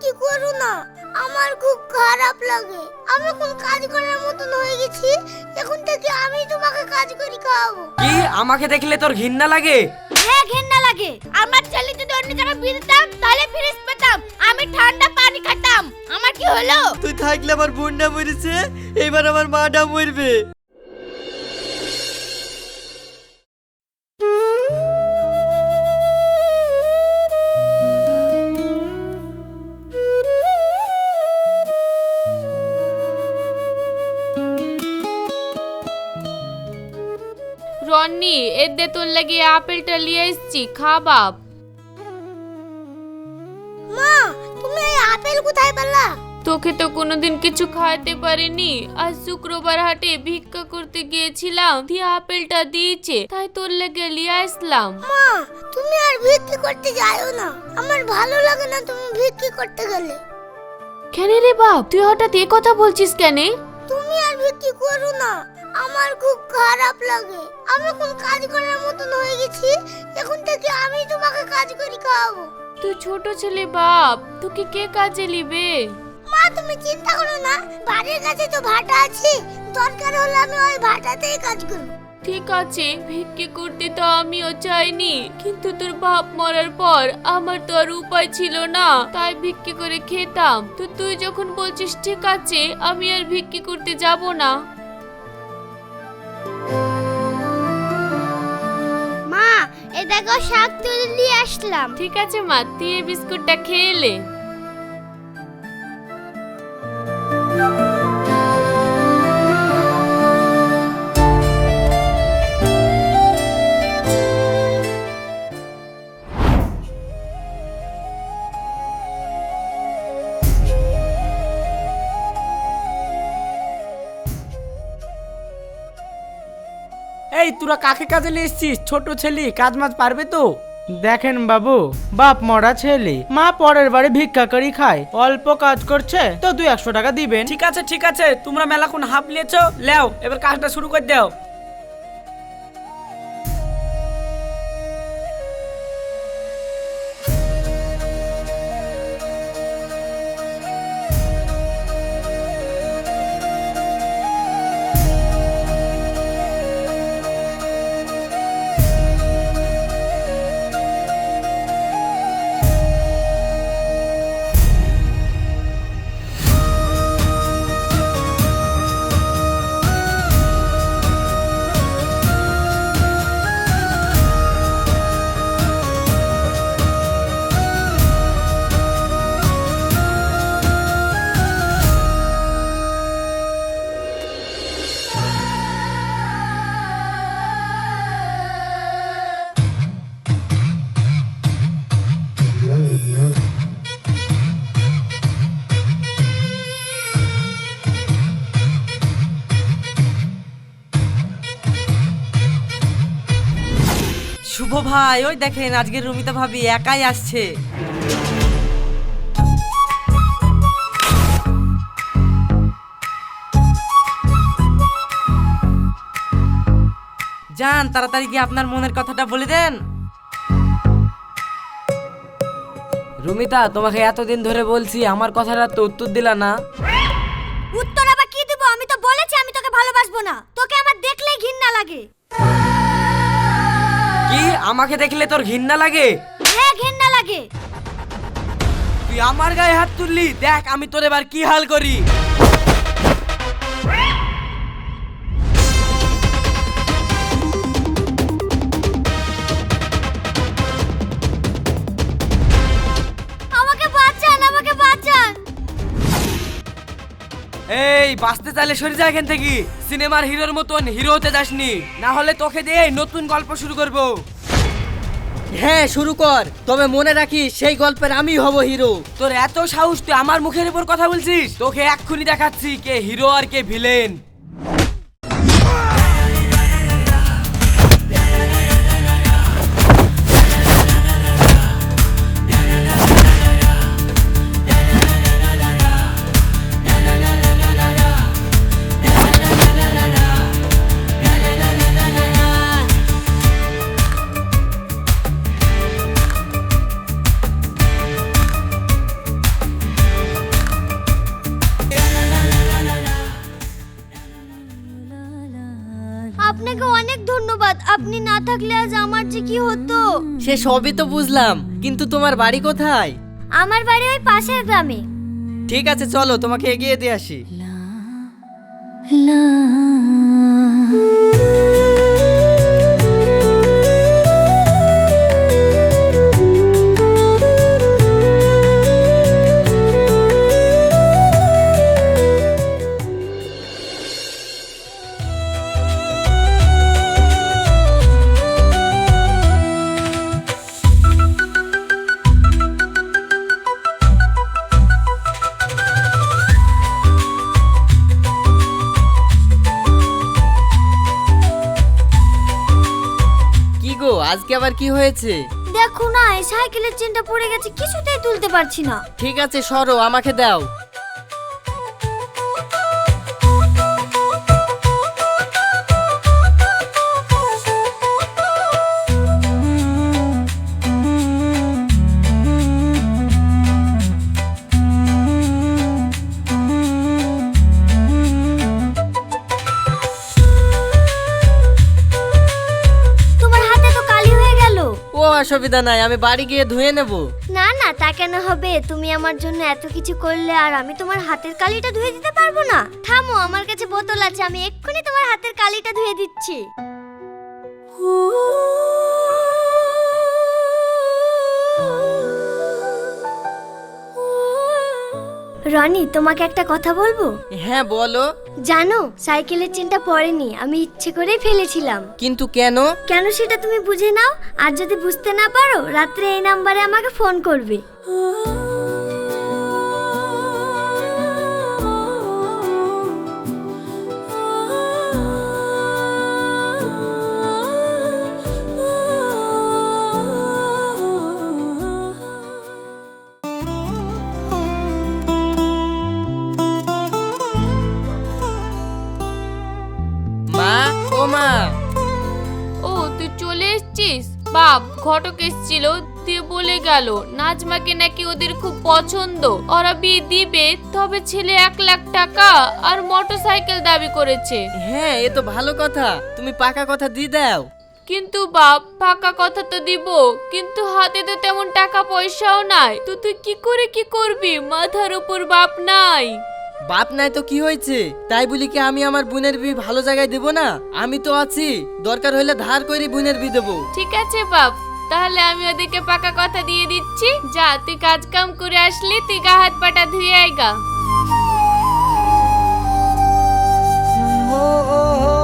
ভিক্ষি করো না? আমার খুব খারাপ লাগে। আমি এখন কাজ করার মতন হয়ে গেছি। এখন থেকে আমি তোমাকে কাজ করি খাওয়াবো। কি? আমাকে দেখলে তোর ঘৃণা লাগে? হ্যাঁ ঘেন্না লাগে। আমার ছেলে যদি অন্য জায়গায় বিয়ে দিতাম তাহলে ফ্রিজ পেতাম। আমি ঠান্ডা পানি খেতাম। আমার কি হলো? তুই থাকলে আমার বোনটা মরেছে এবার আমার মাটা মরবে। রন্নি এদে তোর লাগে আপেলটা নিয়ে এসছি খা বাপ। মা তুমি এই আপেল কোথায় পেলা? তোকে তো কোনোদিন কিছু খাওয়াতে পারিনি। আজ শুক্রবার হাটে ভিক্ষা করতে গিয়েছিলাম দিয়ে আপেলটা দিয়েছে তাই তোর লেগে নিয়ে আসলাম। মা তুমি আর ভিক্ষি করতে যাও না। আমার ভালো লাগে না তুমি ভিক্ষি করতে গেলে। কেন রে বাপ? তুই হঠাৎ এ কথা বলছিস কেন? তুমি আর ভিক্ষি করো না আমার খুব খারাপ লাগে। আমি এখন কাজ করার মতন হয়ে গেছি। এখন থেকে আমি তোমাকে কাজ করি খাওয়াবো। তুই ছোট ছেলে বাপ তোকে কে কাজে নিবে? মা তুমি চিন্তা করো না। বাড়ির কাছে তো ভাটা আছে। দরকার হলে আমি ওই ভাটাতেই কাজ করব। ঠিক আছে ভিক্ষে করতে তো আমিও চাইনি। কিন্তু তোর বাপ মরার পর আমার তো আর উপায় ছিল না। তাই ভিক্ষে করে খেতাম। তো তুই যখন বলছিস ঠিক আছে আমি আর ভিক্ষে করতে যাব না। এ দেখো শাক তুলে নিয়ে আসলাম। ঠিক আছে মা তুই এই বিস্কুটটা খেয়ে এলে এই, তোরা কাকে কাজে নিয়ে এসছিস? ছোট ছেলে, কাজ মাছ পারবে তো? দেখেন বাবু, বাপ মরা ছেলে, মা পরের বাড়ি ভিক্ষা করি খায়, অল্প কাজ করছে, তো দুই একশো টাকা দিবেন। ঠিক আছে ঠিক আছে, তোমরা মেলাক্ষণ হাফ লিয়েছ লেও, এবার কাজটা শুরু করে দাও। ভাই, ওই দেখেন আজকে রুমিতা ভাবি একাই আসছে। যান, তাড়াতাড়ি গিয়ে আপনার মনের কথাটা বলে দেন। রুমিতা, তোমাকে এতদিন ধরে বলছি, আমার কথাটা তো উত্তর দিলা না। আমাকে দেখলে তোর ঘৃণা লাগে? হ্যাঁ লাগে। তুই আমার গায়ে হাত তুললি? দেখ আমি তোর এবার কি হাল করি? আমাকে বাঁচান আমাকে বাঁচান। এই বাঁচতে চাইলে সরে যা এখান থেকে। সিনেমার হিরোর মতন হিরো হতে যাসনি। না হলে তোকে দিয়ে নতুন গল্প শুরু করব। হ্যাঁ শুরু কর। তবে মনে রাখিস, সেই গল্পের আমি হব হিরো। তোর এত সাহস, তুই আমার মুখের উপর কথা বলছিস? তোকে এক্ষুনি দেখাচ্ছি কে হিরো আর কে ভিলেন। সে সবই তো বুঝলাম কিন্তু তোমার বাড়ি কোথায়? আমার বাড়ি ওই পাশের গ্রামে। ঠিক আছে চলো তোমাকে এগিয়ে দিয়ে আসি। কি আজকে আবার কি হয়েছে? দেখো না এই সাইকেলের চেনটা পড়ে গেছে কিছুতেই তুলতে পারছি না। ঠিক আছে সরো আমাকে দাও। অসুবিধা নাই আমি বাড়ি গিয়ে ধুয়ে নেব। না না তা কেন হবে? তুমি আমার জন্য এত কিছু করলে আর আমি তোমার হাতের কালিটা ধুয়ে দিতে পারব না? থামো আমার কাছে বোতল আছে আমি এক্ষুনি তোমার হাতের কালিটা ধুয়ে দিচ্ছি। রনি তোমাকে একটা কথা বলব? হ্যাঁ বলো। জানো সাইকেলের চেনটা পড়েনি আমি ইচ্ছে করেই ফেলেছিলাম। কিন্তু কেন? কেন সেটা তুমি বুঝে নাও আর যদি বুঝতে না পারো রাত্রে এই নাম্বারে আমাকে ফোন করবে। এসেছিস? বাপ ঘটক এসেছিল দিয়ে বলে গেল নাজমাকে নাকি ওদের খুব পছন্দ। ওরা বিয়ে দিবে তবে ছেলে এক লাখ টাকা আর মোটর সাইকেল দাবি করেছে। হ্যাঁ এ তো ভালো কথা। তুমি পাকা কথা দিয়ে দাও। কিন্তু বাপ পাকা কথা তো দিব কিন্তু হাতে তো তেমন টাকা পয়সাও নাই। তো তুই কি করে কি করবি? মাথার উপর বাপ নাই। বাপ নাই তো কি হয়েছে? তাই বলি কি আমি আমার বোনের বি ভালো জায়গায় দেবো না? আমি তো আছি। দরকার হলে ধার করে বোনের বি দেবো। ঠিক আছে বাপ তাহলে আমি ওদিকে পাকা কথা দিয়ে দিচ্ছি। যা তুই কাজ কাম করে আসলি তুই গা হাত পাটা ধুয়ে আয়গা বাপ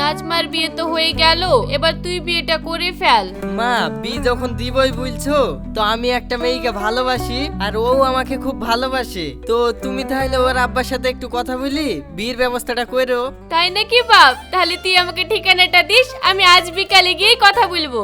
নাজমার বিয়ে তো হয়ে গেল এবার তুই বিয়েটা করে ফেল। মা বি যখন দিবই বলছো তো আমি একটা মেয়েকে ভালোবাসি আর ও আমাকে খুব ভালোবাসে। তো তুমি তাহলে ওর আব্বার সাথে একটু কথা বলি বিয়ের ব্যবস্থাটা করো। তাই নাকি বাপ? তাহলে তুই আমাকে ঠিকানাটা দিস আমি আজ বিকালে গিয়ে কথা বলব।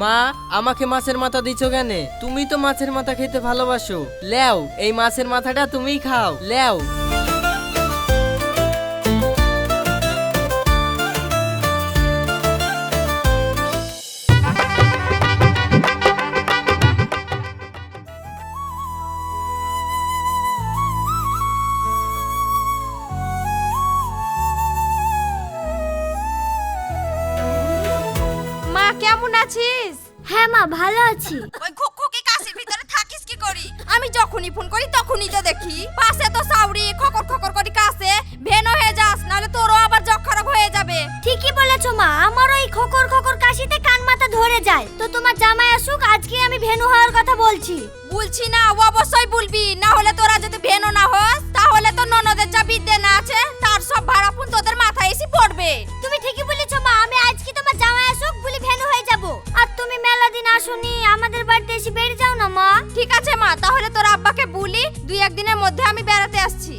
মা, আমাকে মাছের মাথা দিছো কেন? তুমি তো মাছের মাথা খেতে ভালোবাসো। লেও, এই মাছের মাথাটা তুমিই খাও। লেও। ভালো আছি। ওই খুকি কাশির ভিতরে থাকিস কি করি? আমি যখনই ফোন করি তখনই তো দেখি। পাশে তো সাউরি খকর খকর করি কাছে। ভেন হয়ে যাস নাহলে তোরও আবার খারাপ হয়ে যাবে। ঠিকই বলেছ মা আমার ওই খকর খকর কাশিতে কান মাথা ধরে যায়। তো তোমার জামাই আসুক আজকে আমি ভেনু হওয়ার কথা বলছি। বলছি না ও অবশ্যই বলবি। না হলে তোরা যদি ভেনো না হস তাহলে তো ননদের যা বিদ্যে না আছে তার সব ভাড়া আসুনি আমাদের বাড়িতে এসে বেড়ে যাও না মা। ঠিক আছে মা। তাহলে তোর আব্বাকে বলি দুই একদিনের মধ্যে আমি বেড়াতে আসছি।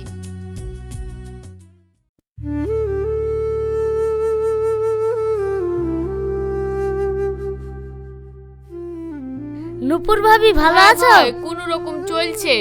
নুপুর ভাবি ভালো হ্যাঁ আছো? কোনো রকম চলছে।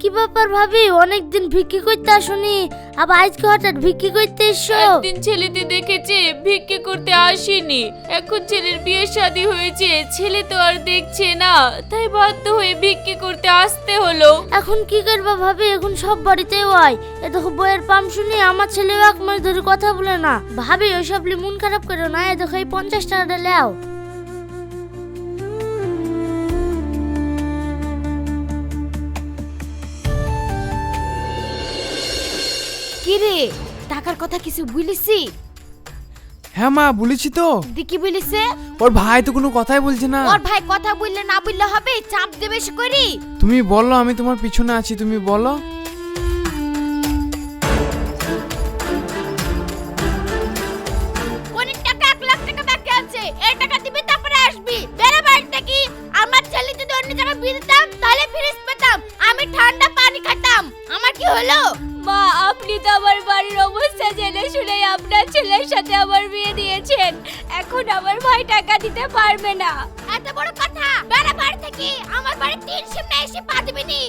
কি ব্যাপার ভাবি? অনেকদিন ভিক্ষি করতে আসুনি। আবার আজকে হঠাৎ ভিক্ষি করতে এসছো? একদিন ছেলেতে দেখেছে ভিক্ষে করতে আসেনি। এখন ছেলের বিয়ে শাদী হয়েছে ছেলে তো আর দেখছে না। তাই বাধ্য হয়ে ভিক্ষে করতে আসতে হলো। এখন কি করবা ভাবি? এখন সব বাড়িতেই হয় এ দেখো বইয়ের পাম শুনি আমার ছেলেও এক মাস ধরে কথা বলে না। ভাবি ওইসব লি মন খারাপ করো না। এ দেখো এই পঞ্চাশ টাকাটা লেও। কি রে? টাকার কথা কিছু বলিসি হ্যাঁ মা বলেছি তো। দি কি বলিছে ওর ভাই তো কোনো কথাই বলছে না। ওর ভাই কথা বললে না বললে হবে? চাপ দেবে বেশি করি। তুমি বলো আমি তোমার পিছনে আছি তুমি বলো। অনেক টাকা এক লাখ টাকা বাকি আছে। এই টাকা দিবি তারপরে আসবি। বেড়া বাড়ি থেকে আমার ছেলে যদি অন্য জায়গায় বিয়ে দিতাম তাহলে ফিরিস পেতাম। আমি ঠান্ডা পানি খেতাম। আমার কি হলো? আপনি তো আমার বাড়ির অবস্থা জেনে শুনে আপনার ছেলের সাথে আমার বিয়ে দিয়েছেন। এখন আমার ভাই টাকা দিতে পারবে না। এত বড় কথা! বেড়া বাড়ি থেকে আমার বাড়ি তিন সিমনা এসে পা দিবি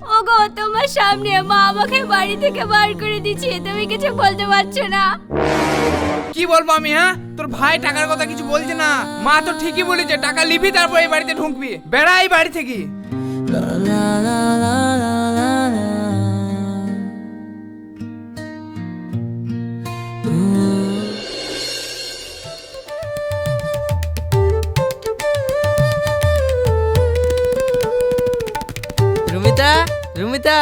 ওগো তোমার সামনে মা আমাকে বাড়ি থেকে বার করে দিচ্ছে তুমি কিছু বলতে পারছ না? কি বলব আমি হ্যাঁ? তোর ভাই টাকার কথা কিছু বলছে না। মা তো ঠিকই বলেছে টাকা লিবি তারপর এই বাড়িতে ঢুকবি। বেড়া এই বাড়ি থেকে। রুমিতা রুমিতা।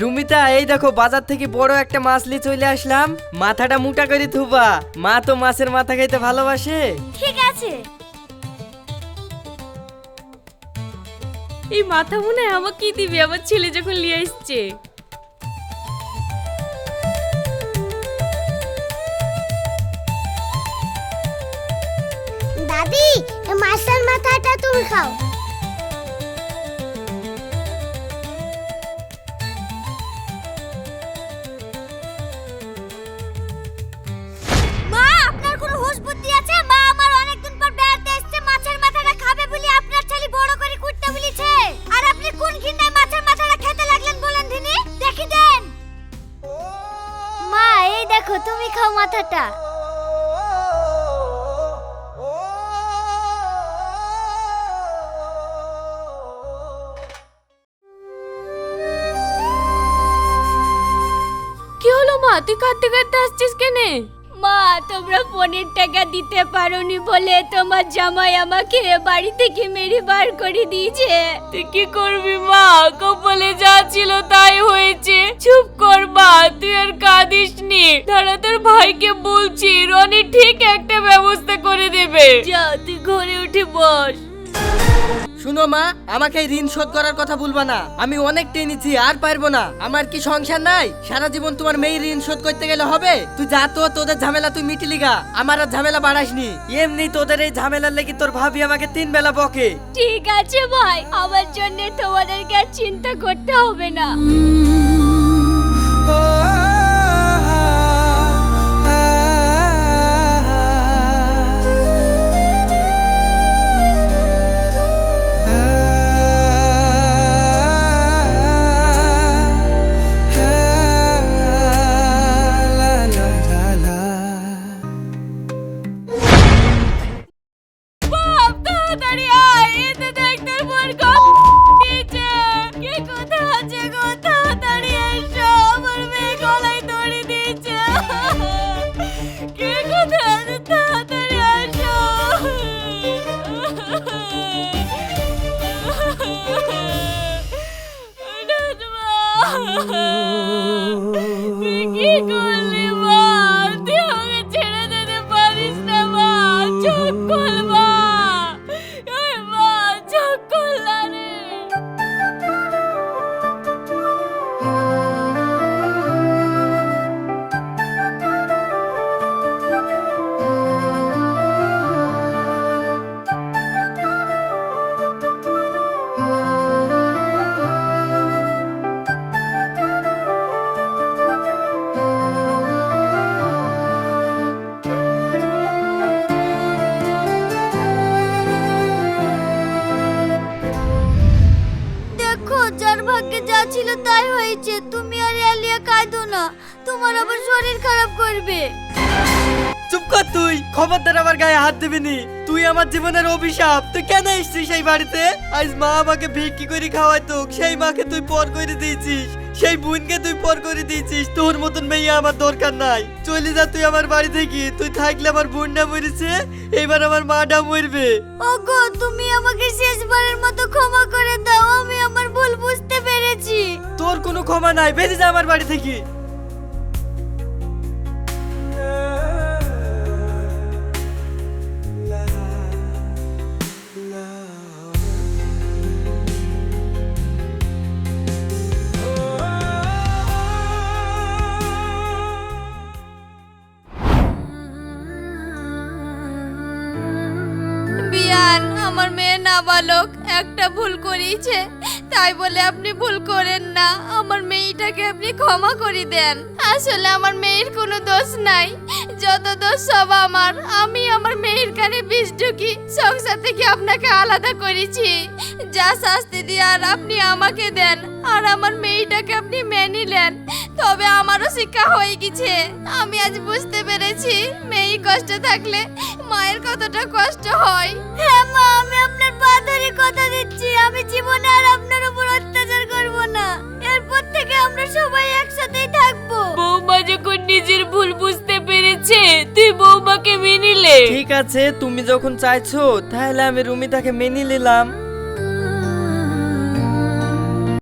রুমিতা, এই দেখো, বাজার থেকে বড় একটা মাছ নিয়ে চলে আসলাম। মাথাটা মোটা করে থুবা মা তো মাছের মাথা খাইতে ভালোবাসে। ঠিক আছে। এই মাথা মনে হয় আমাকে দিবে, আমার ছেলে যখন নিয়ে আসছে। দাদি, মাছের মাথাটা তুমি খাও। দেখো মাথাটা। কি হলো মা? তুই কাঁদতে কাঁদতে আসছিস কেনে? মা তোমরা ফোনের টাকা দিতে পারোনি বলে তোমার জামাই আমাকে বাড়ি থেকে মেরে বার করে দিয়েছে। তুই কি করবি মা? কপালে যা ছিল তাই হয়েছে। চুপ কর তুই আর কাঁদিস নি। দাঁড়া তোর ভাইকে বলছি রনি ঠিক একটা ব্যবস্থা করে দেবে। যা তুই ঘরে উঠে বস। শুনো মা আমাকে এই ঋণ শোধ করার কথা বলবা না। আমি অনেক টেনেছি আর পারব না। আমার কি সংসার নাই? সারা জীবন তোমার মেয়ের ঋণ শোধ করতে গেলে হবে? তুই যা তো তোদের ঝামেলা তুই মিটিলি গা। আমার আর ঝামেলা বাড়াসনি এমনি তোদের এই ঝামেলার লেগে তোর ভাবি আমাকে তিন বেলা বকে। ঠিক আছে ভাই আমার জন্য তোমাদেরকে আর চিন্তা করতে হবে না। শরীর খারাপ করবে। চুপ কর তুই খবরদার আমার গায়ে হাত দিবি নি তুই আমার জীবনের অভিশাপ। তুই কেন এসছিস সেই বাড়িতে? আজ মা আমাকে ভিক্ষি করে খাওয়াই তো সেই মাকে তুই পর করে দিয়েছিস। সেই বোনকে তুই পর করে দিয়েছিস। তোর মতন মেয়ে আমার দরকার নাই। চলে যা তুই আমার বাড়ি থেকে। তুই থাকলে আমার বোনটা মরেছে এবার আমার মাটা মরবে। ওগো তুমি আমাকে শেষবারের মতো ক্ষমা করে দাও। আমি আমার ভুল বুঝতে পেরেছি। তোর কোনো ক্ষমা নাই। বেরিয়ে যা আমার বাড়ি থেকে। নাবালক একটা ভুল করেছে তাই বলে আপনি ভুল করেন না। আমার মেয়েটাকে আপনি ক্ষমা করে দেন। আসলে আমার মেয়ের কোনো দোষ নাই। যত দোষ সব আমার। আমি আমার মেয়ের কানে বিষ ঢুকি, সংসার থেকে আপনাকে আলাদা করেছি। যা শাস্তি দিয়ে আর আপনি আমাকে দেন। আর আমার মেয়েটাকে আপনি মেনে নেন। তবে আমারও শিক্ষা হয়ে গেছে। আমি আজ বুঝতে পেরেছি মেয়ে কষ্ট থাকলে মায়ের কতটা কষ্ট হয়। হ্যাঁ মা, আমি আপনার পা ধরে কথা দিচ্ছি আমি জীবনে আর আপনার উপর অত্যাচার করব না। এরপর থেকে আমরা সবাই একসাথেই থাকব। বৌমা যখন নিজের ভুল বুঝতে পেরেছে তুই বৌমাকে মেনে নে। ঠিক আছে তুমি যখন চাইছো তাহলে আমি রুমিতাকে মেনে নিলাম।